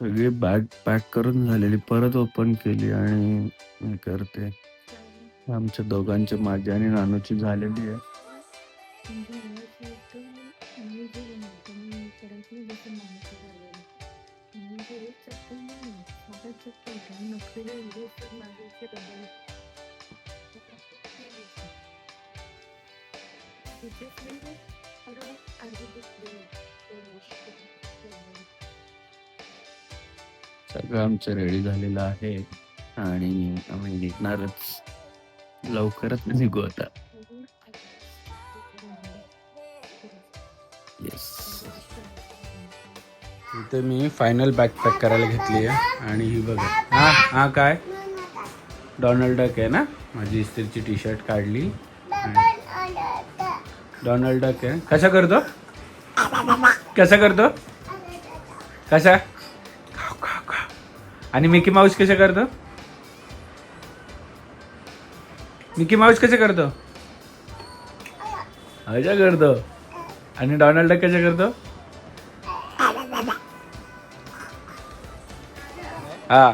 सगळी bag pack करून झालेली परत ओपन केली आणि मी करते. आमच्या दोघांची माझी आणि नानूची झालेली आहे. सगळं आमचं रेडी झालेलं आहे आणि आम्ही निघणारच लवकरच निघू आता. येस इथे मी फायनल बॅग पॅक करायला घेतली आहे आणि ही बघा. हा हा काय? डॉनल्ड डक आहे ना? माझी इस्त्रीची टी शर्ट काढली. डॉनल्ड डक आहे. कसा करतो? कसा करतो? कसा आणि मिकी माऊस कसा करतो? मिकी माऊस कसा करतो? अशा करतो. आणि डोनाल्ड कसा करतो? हा.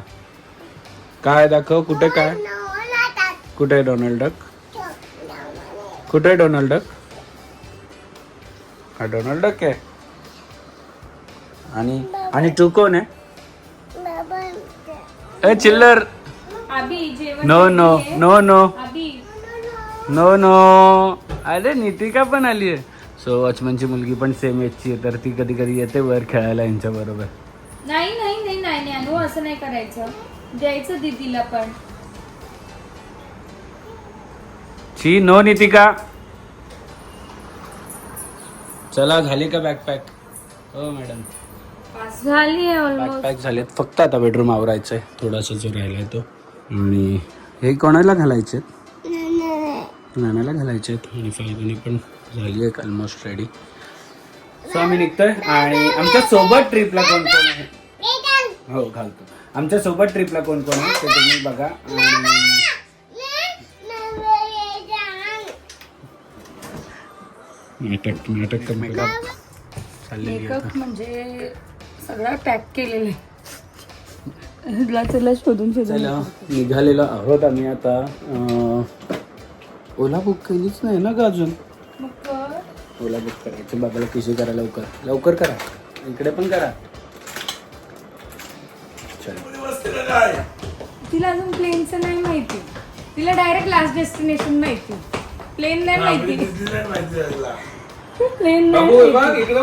काय दाखव कुठे काय? कुठे डोनाल्ड डक? कुठे आहे डोनाल्ड डक? हा डोनाल्ड डक आहे. आणि आणि तू कोण आहे? ए चिल्लर. अभि जेवण no no no no. Abhi. No no. अरे नितिका पण आली आहे. सो वॉचमनची मुलगी पण सेम एजची आहे तर ती कधी कधी येते वर खेळायला यांच्या बरोबर. नाही नाही नाही नाही नाही अनु असं नाही करायचं. द्यायचं दीदीला पण. ची नो नितिका. चला झाली का बॅकपॅक हो मॅडम झाली आहे ऑलमोस्ट बॅकपॅक झालेत. फक्त आता बेडरूम आवरायचंय. थोडासा जो राहिलाय तो. आणि हे कोणाला घालायचे नानाला. घालायचे आणि फाल्गुनी पण झाली आहे ऑलमोस्ट रेडी सो आम्ही निघतोय. आणि आमच्यासोबत ट्रिपला कोण कोण आहे? हो घालतो. आमच्यासोबत ट्रिपला कोण कोण आहे? ते तुम्ही बघा. आणि नाटक नाटक आहे मेकअप म्हणजे सगळं पॅक केलेलं आहे. शोधून शोधून. चला निघालेलो आहोत आम्ही आता. अं, ओला बुक केलीच नाही ना ग अजून? मग. ओला बुक करायचं. बाबाला किशी करा लवकर. लवकर करा. इकडे पण करा. चला. तिला अजून प्लेनचं नाही माहिती. तिला डायरेक्ट लास्ट डेस्टिनेशन माहिती. प्लेन नाही माहिती. प्लेन नाही माहिती.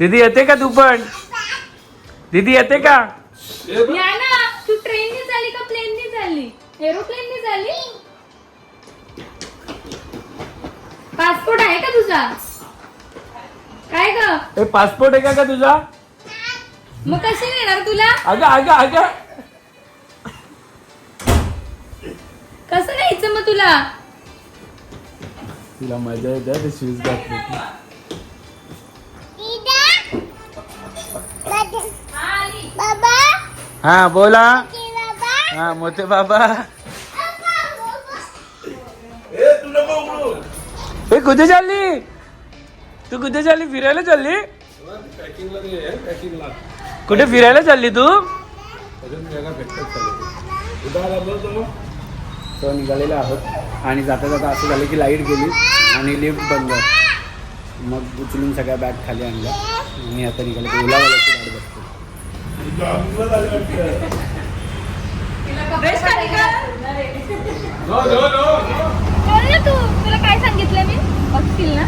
दीदी येते का तू पण? दीदी येते का? या ना तू ट्रेनने झाली का प्लेनने झाली एरोप्लेनने झाली पासपोर्ट आहे का तुझा? काय ग? ए पासपोर्ट आहे का का तुझा? मग कशी नेणार तुला? अगं अगं अगं. कसं न्यायचं मग तुला? तिला मजा येते ते शूज घातले. हा बोला. हा मोठे बाबा. ए कुठे चालली? तू कुठे चालली? फिरायला चालली? कुठे फिरायला चालली तू? तो निघालेलो आहोत. आणि जाता जाता असं झालं की लाइट गेली आणि लिफ्ट बंद. मग उचलून सगळ्या बॅग खाली आणल्या. मी आता निघालो की ओलावाल्याची वाट बघतो बोल ना तू. तुला काय सांगितलं मी? बघतील ना?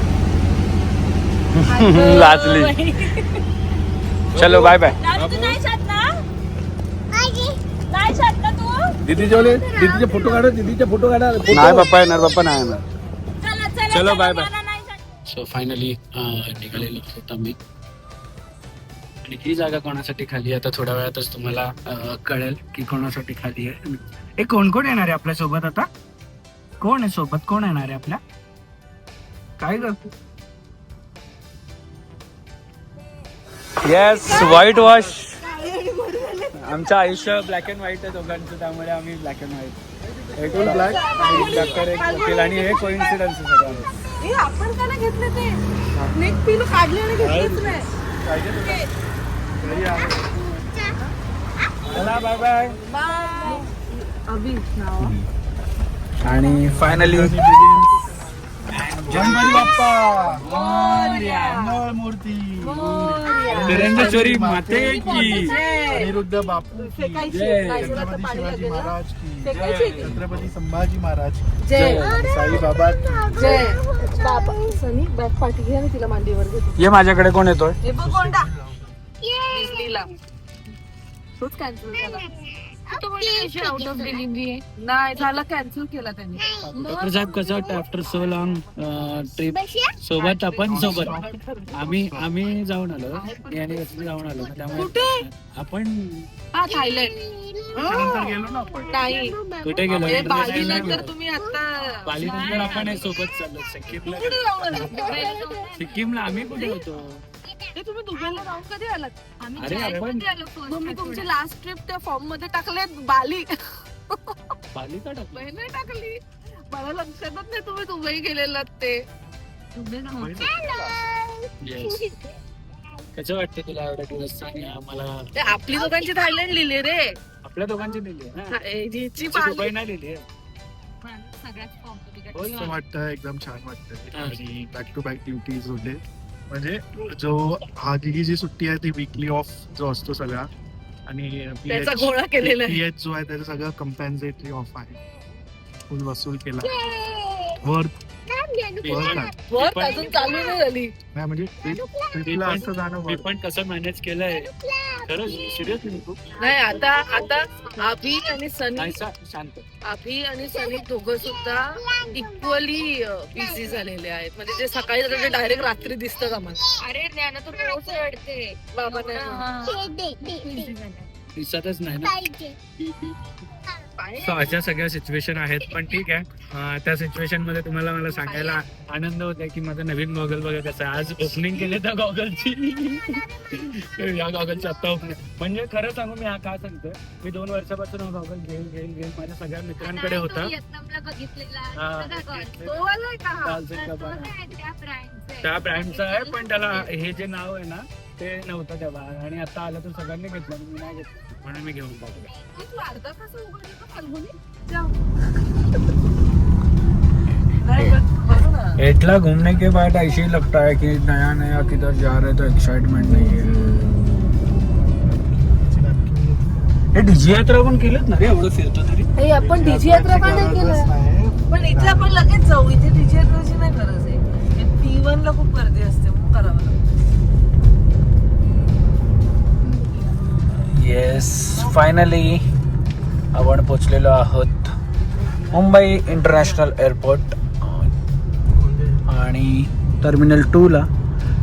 लाजली. चलो बाय बाय तू नाही शात ना? नाही शात ना तू? दीदीचे वाले दीदीचे फोटो काढा दीदीचे फोटो काढा. नाही पप्पा येणार पप्पा नाही येणार. चला चला चलो, bye, bye. सो फायनली निघालेलो आहोत आम्ही आणि ही जागा कोणासाठी खाली आहे? आता थोड्या वेळातच तुम्हाला कळेल की कोणासाठी खाली आहे. हे कोण कोण येणार आहे आपल्यासोबत आता? कोण आहे सोबत? कोण येणार आहे आपल्या? काय करतो येस व्हाईट वॉश आमचं आयुष्य ब्लॅक अँड व्हाईट आहे दोघांचं त्यामुळे आम्ही ब्लॅक अँड व्हाईट एक ब्लॅक डॉक्टर एक वकील आणि हे कोइन्सिडन्स सगळं. आपण का नाही घेतलं ते. नेक पिलो काढले आणि घेतलंच नाही. चला बाय बाय बाय अभि नाव आणि फायनली गणपती बाप्पा. निरंजश्वरी माते की. अनिरुद्ध बापू की. जय. छत्रपती शिवाजी महाराज की. छत्रपती संभाजी महाराज की. जय. साई बाबा जय. बाबा सनी बॅग पाठी घे आणि तिला मांडीवर ये माझ्याकडे कोण येतोय? तोच कॅन्सल तो म्हणजे आउट ऑफ डिलिव्हरी आहे नाही झाला कॅन्सल केला त्यांनी. डॉक्टर साहेब कसं वाटतं आफ्टर सो लॉंग ट्रिप सोबत आपण सोबत. आम्ही आम्ही जाऊन आलो. मी आणि वसंत जाऊन आलो. त्यामुळे कुठे? आपण हा थायलंड. नंतर गेलो ना आपण. नाही. कुठे गेलो? हे बाली नंतर. तुम्ही आता बाली नंतर आपण हे सोबत चाललो. सिक्कीमला. कुठे जाऊन? सिक्कीमला आम्ही कुठे होतो? हे तुम्ही दुबईला जाऊन कधी आलात? आम्ही अरे आपण मग मी तुमची लास्ट ट्रिप त्या फॉर्ममध्ये टाकले बाली बाली. का टाकलं? दुबई नाही टाकली. मला लक्षातच नाही तुम्ही दुबई गेलेलात ते. Yes. कसं वाटतं तुला एवढ्या दिवस सांग मला ते आपली दोघांची थायलंड लिहिली रे. आपल्या दोघांची दिली आहे ना? ए, हिची तिची बाली. दुबई नाही आहे. वाटतं एकदम छान वाटतं. हा. आणि बॅक टू बॅक ड्युटीज होते. म्हणजे जो हा जी ही जी सुट्टी आहे ती विकली ऑफ जो असतो सगळा आणि त्याचा केलेला आहे. पीएच जो आहे त्याचं सगळं कम्पॅन्सेटरी ऑफ आहे. फुल वसूल केला. वर्थ वर्क अजून चालू नाही झाली. नाही म्हणजे ट्रिपला पण- असं जाणं मी worth. पण कसं मॅनेज केलंय? खरंच सिरियसली नाही आता आता अभि आणि सनी नाही सा- शांत. अभि आणि सनी दोघं सुद्धा इक्वली बिझी झालेले आहेत. म्हणजे जे सकाळी जातात ते डायरेक्ट रात्री दिसतात आम्हाला. अरे ज्ञान तर रोज रडते. बाबा दिसतच नाही ना. So, अशा सगळ्या सिच्युएशन आहेत. पण ठीक आहे. त्या सिच्युएशनमध्ये तुम्हाला मला सांगायला आनंद होत आहे की माझं नवीन गॉगल बघा कसं आहे. आज ओपनिंग केले त्या गॉगलची या गॉगलची आता ओपनिंग म्हणजे खरं सांगू मी हा का सांगतोय? मी दोन वर्षापासून हा गॉगल घेईल घेईल घेईल माझ्या सगळ्या मित्रांकडे होता. हा. त्या ब्रँडचं आहे पण त्याला हे जे नाव आहे ना ते नव्हतं तेव्हा. आणि आता आलं तर सगळ्यांनी घेतलं मी नाही घेतलं. म्हणून मी घेऊन टाकलं एटला घूमने के बाद ऐसे ही लगता है कि नया नया किधर जा रहे तो एक्साइटमेंट नहीं है। हे डीजी यात्रा पण केलं ना रे एवढं फिरतो तरी? आपण डीजी यात्रा का नाही केलं. पण इथे आपण लगेच जाऊ. इथे डीजी यात्राची नाही गरज आहे. टी वन ला खूप गर्दी असते मग करावं लागतं. येस फायनली आपण पोचलेलो आहोत मुंबई इंटरनॅशनल एअरपोर्ट. आणि टर्मिनल टू ला.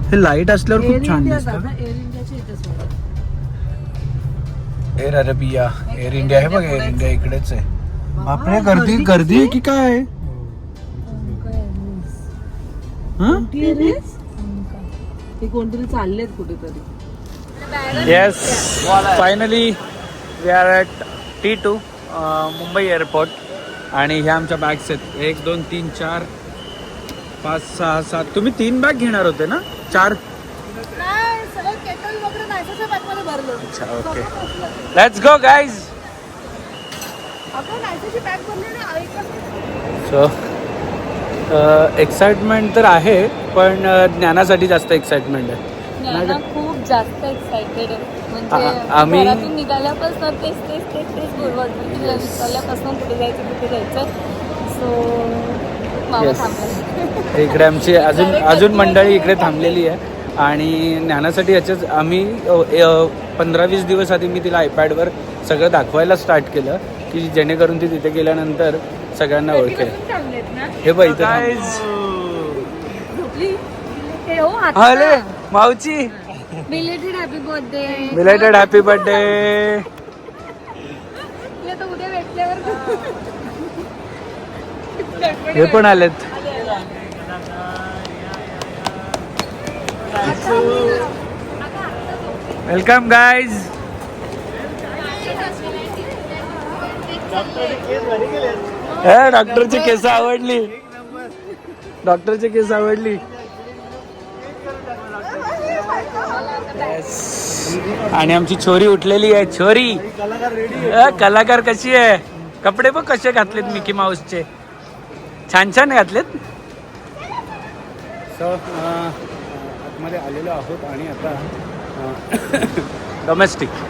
हे लाइट असल्यावर खूप छान दिसतं. एअर अरेबिया एअर इंडिया हे बघ एअर इंडिया इकडेच आहे. बापरे गर्दी गर्दी आहे की काय? हं? कोणतरी चाललेत कुठेतरी. Yes finally we are at T two Mumbai airport आणि ह्या आमच्या बॅग्स आहेत. एक दोन तीन चार पाच सहा सात. तुम्ही तीन बॅग घेणार होते ना? चार? अच्छा okay let's go guys so excitement तर आहे पण अं, ज्ञानासाठी जास्त एक्साइटमेंट आहे. जास्त एक्साइटेड आहे. आ- म्हणजे आम्ही- घरातून निघाल्यापासून तेच तेच तेच तेच बोलवत निघाल्यापासून कुठे जायचं कुठे जायचं. सो इकडे आमची अजून अजून मंडळी इकडे थांबलेली आहे. आणि ज्ञानासाठी याच्याच आम्ही पंधरा वीस दिवस आधी मी तिला आयपॅडवर सगळं दाखवायला स्टार्ट केलं की जेणेकरून ती तिथे गेल्यानंतर सगळ्यांना ओळखेल. हे बर्थडे हो अरे Mavchi belated happy birthday belated happy birthday उद्या भेटल्यावर हे पण आलेत? वेलकम गाईज डॉक्टरची केस आवडली. डॉक्टरची केस आवडली. आणि आमची छोरी उठलेली आहे. छोरी! अ, कलाकार कशी आहे? कपडे पण कसे घातलेत मिकी माऊसचे छान छान घातलेत. आतमध्ये आलेलो आहोत आणि आता डोमेस्टिक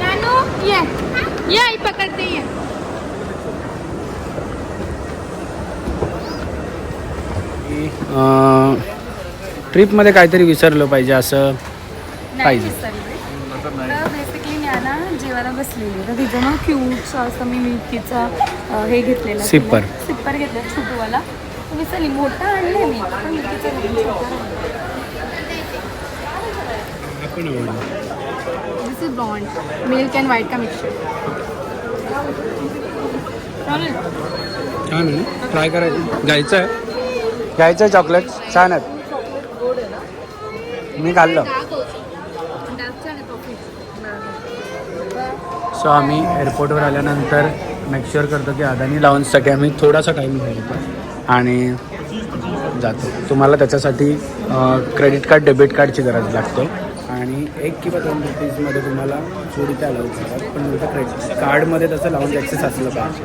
नानू ये. ये आई पकडते ये ट्रिपमध्ये काहीतरी विसरलं पाहिजे असं पाहिजे. बेसिकली मी जेवायला बसलेली. तर तिचं ना क्यूटचं असं मी मिल्कीचा हे घेतलेलं Sipper. सिप्पर घेतलं छोटूवाला. तर विसरली. मोठा आणले मी this is bond milk and white का छान ट्राय करायचं. घ्यायचं आहे. घ्यायचं आहे चॉकलेट छान आहेत. मी खाल्लं. सो आम्ही एअरपोर्टवर आल्यानंतर मेकश्युअर करतो की अदानी लावूनसाठी आम्ही थोडासा टाईम घालतो आणि जातो. तुम्हाला त्याच्यासाठी क्रेडिट कार्ड डेबिट कार्डची गरज लागते. आणि एक किंवा दोन रुपीजमध्ये तुम्हाला चोरी त्या अलाउड शकतात पण तुमच्या क्रेडिट कार्डमध्ये तसं लावून ॲक्सेस असलं पाहिजे.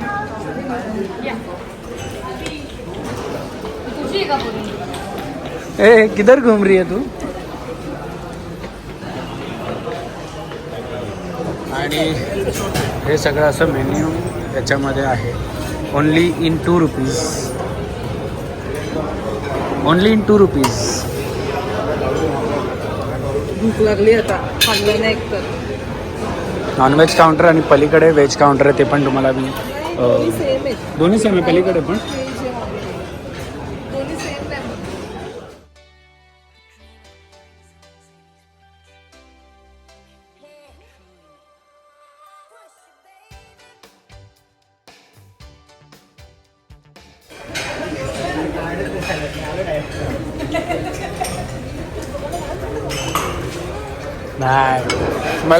का ए किधर घूम रही है तू? आणि हे सगळं असं मेन्यू याच्यामध्ये आहे. Only in two rupees only in two rupees भूक लागली आता. नाही नॉनव्हेज काउंटर आणि पलीकडे व्हेज काउंटर आहे ते पण तुम्हाला मी दोन्ही सेम आहे पलीकडे पण.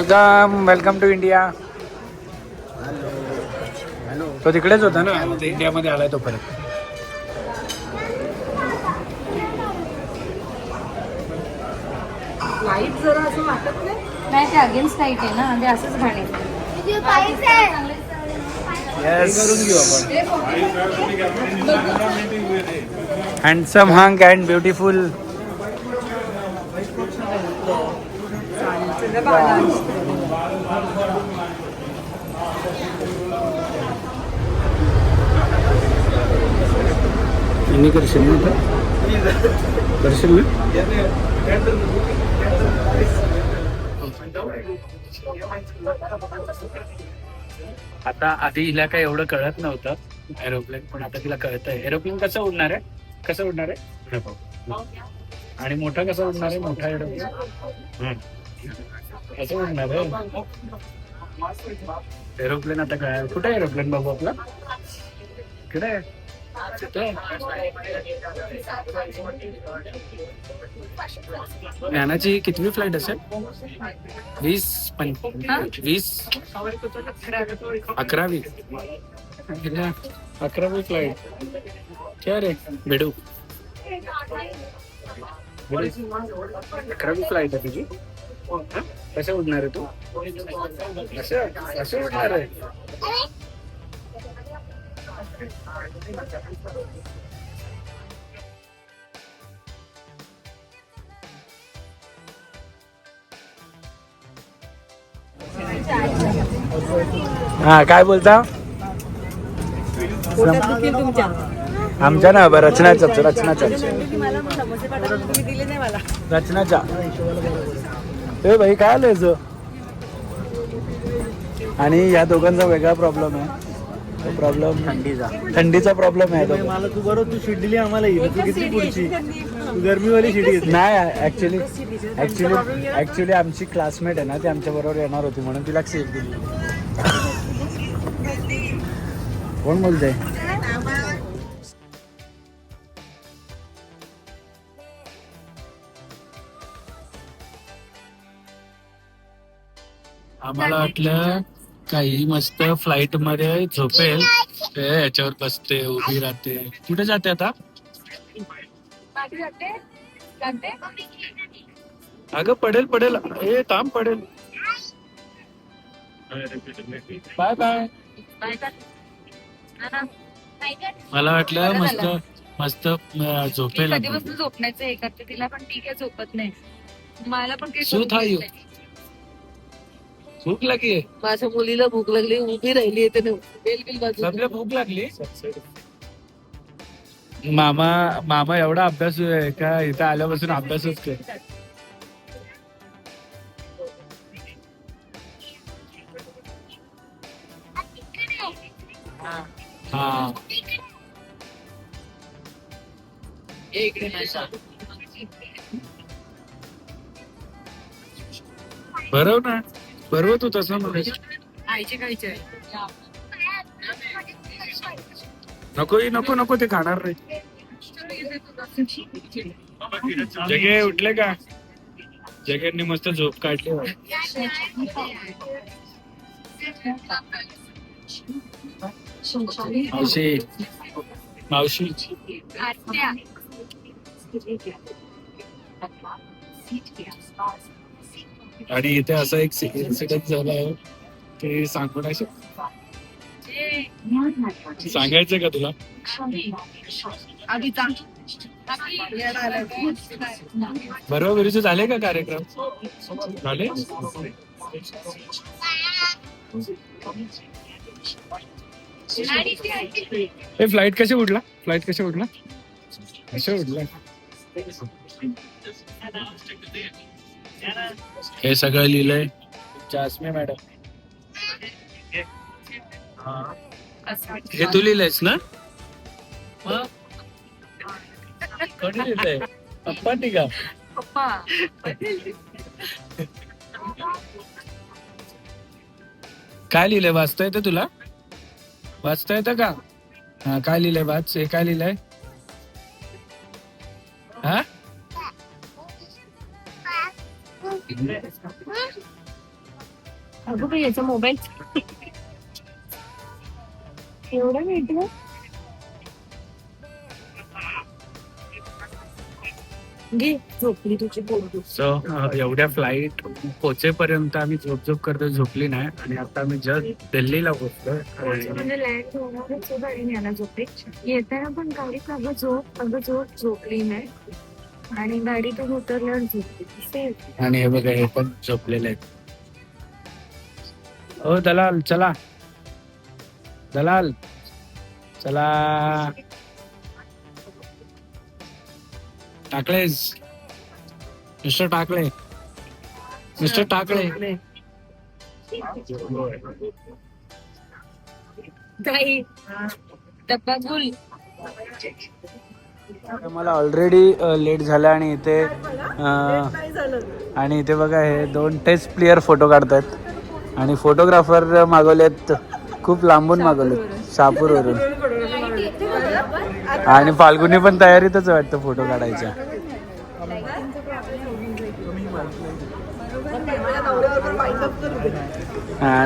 वेलकम वेलकम टू इंडिया तो तिकडेच होता ना? इंडियामध्ये आलाय तो परत. लाइट जरा असं वाटत नाही? ते अगेन्स्ट लाइट आहे ना ते असंच घाणे करून घेऊ आपण. हँडसम हंक अँड ब्युटिफुल यांनी करशील ना आता? आता आधी हिला काय एवढं कळत नव्हतं एरोप्लेन पण आता तिला कळतंय. एरोप्लेन कसं उडणार आहे? कसं उडणार आहे? आणि मोठा कसं उडणार आहे? मोठा एरोप्लेन कसं उडणार आहे? एरोप्लेन आता काय कुठे एरोप्लेन बाबू आपला? कुठे आहे? ज्ञानाची कितवी फ्लाईट असेल? वीस वीस? अकरावी. अकरावी फ्लाईट क्या रे? भेडू. अकरावी फ्लाईट आहे तुझी? कसं उडणार आहे तू? कसं कसं उडणार आहे? हा काय बोलता? आमच्या ना बरं रचनाच्याच रचनाच्याच रचनाच्या ए भाई काय आलं याचं? आणि या दोघांचा वेगळा प्रॉब्लेम आहे. प्रॉब्लेम थंडीचा. थंडीचा प्रॉब्लेम आहे तो. मला तू बरोबर तू शीट दिली आम्हाला ही. तू किती पुढची? तू गरमीवाली शीट घेतली. नाही ऍक्च्युली ऍक्च्युली ऍक्च्युली आमची क्लासमेट आहे ना ती आमच्या बरोबर येणार होती म्हणून तिला सीट दिली. कोण बोलते आम्हाला वाटलं काही मस्त फ्लाईटमध्ये झोपेल. ते याच्यावर बसते उभी राहते. कुठे जाते आता? अगं पडेल पडेल. ए थांब पडेल. Bye bye. मला वाटलं मस्त मस्त झोपेल झोपण्याचं हे करते तिला पण ठीक आहे झोपत नाही. मला पण काही. भूक लागली? माझ्या मुलीला भूक लागली उभी राहिली बाजू सबला भूक लागली? मामा मामा एवढा अभ्यास आहे का इथं आल्यापासून अभ्यासच कर. हा. इकडे बरव ना. बरव तू तसं खायचे नको नको नको ते खाणार नाही. जगे उठले का? जगेने मस्त झोप काढली. मावशी. मावशी. आणि इथे असा एक इन्सिडेंट झाला आहे ते सांगू नाही शकत सांगायचं का तुला? आधी बरोबरीचे झाले का कार्यक्रम? झाले? हे फ्लाईट कशी उठला? फ्लाईट कशी उठला? कसे उठला? हे सगळं लिहिलंय. जास्मी मॅडम. हे तू लिहिलंयस ना? मग? कोणी लिहिलंय? पप्पा का पप्पा. काय लिहिलंय? वाचता येतं तुला? वाचता येतं का? हा काय लिहिलंय? वाच. हे काय लिहिलंय? अगं याचा मोबाईल एवढं भेटलं एवढ्या फ्लाईट पोचेपर्यंत आम्ही झोप झोप करतो झोपली नाही. आणि आता आम्ही जस्ट दिल्लीला पोहोचलो म्हणजे येताना पण गाडीत अगं झोप अगं झोप झोपली नाही. आणि गाडीतून उतरल्यावर झोपली सेम आणि हे बघा हे पण झोपलेले आहेत. हो दलाल चला. दलाल चला. टाकलेस. मिस्टर टाकले. मिस्टर टाकले. काही डब्बा गुल मला ऑलरेडी लेट झालं आणि इथे आणि इथे बघा हे दोन टेस्ट प्लेयर फोटो काढतायत. आणि फोटोग्राफर मागवलेत खूप लांबून मागवलेत शापूरवरून आणि फाल्गुनी पण तयारीतच वाटतं फोटो काढायच्या.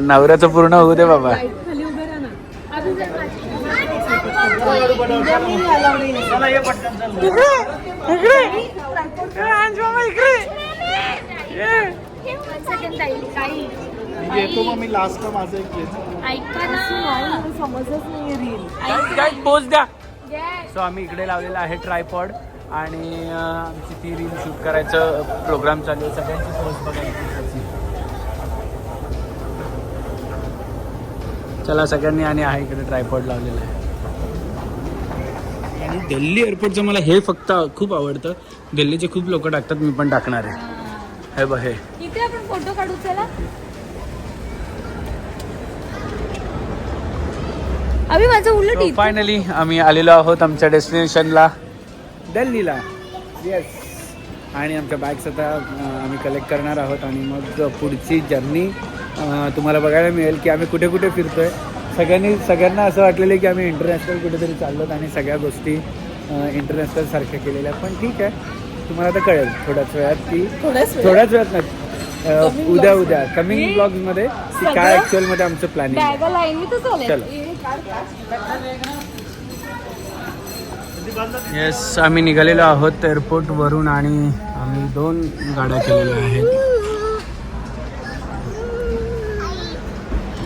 नवऱ्याचं पूर्ण होऊ दे बाबा. येतो मग मी लास्टला माझं एक समजच नाही रील पोच द्या सो आम्ही इकडे लावलेला आहे ट्रायपॉड आणि आमची ती रील शूट करायचं प्रोग्राम चालू आहे सगळ्यांची पोच बघायची चला सगळ्यांनी आणि आहे इकडे ट्रायपॉड लावलेला आहे. आणि दिल्ली एअरपोर्टचं मला हे फक्त खूप आवडतं. दिल्लीचे खूप लोक टाकतात मी पण टाकणार आहे. हे बघ हे. इथे आपण फोटो काढू चला. अभि माझं उलट फायनली आम्ही आलेलो आहोत आमच्या डेस्टिनेशनला दिल्लीला. येस आणि आमच्या बॅग्स आता आम्ही कलेक्ट करणार आहोत. आणि मग पुढची जर्नी तुम्हाला बघायला मिळेल की आम्ही कुठे कुठे फिरतोय. सगळ्यांनी सगळ्यांना असं वाटलेलं की आम्ही इंटरनॅशनल कुठेतरी चाललोत आणि सगळ्या गोष्टी इंटरनॅशनल सारख्या केलेल्या पण ठीक आहे. तुम्हाला आता कळेल थोड्याच वेळात की थोड्याच वेळात? नाही. उद्या उद्या. कमिंग ब्लॉग्समध्ये की काय ॲक्च्युअलमध्ये आमचं प्लॅनिंग चलो. येस आम्ही निघालेलो आहोत एअरपोर्टवरून आणि आम्ही दोन गाड्या केलेल्या आहेत.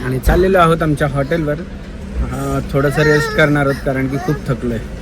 आणि चाललेलो आहोत आमच्या हॉटेलवर. थोडंसं रेस्ट करणार आहोत कारण की खूप थकलो आहे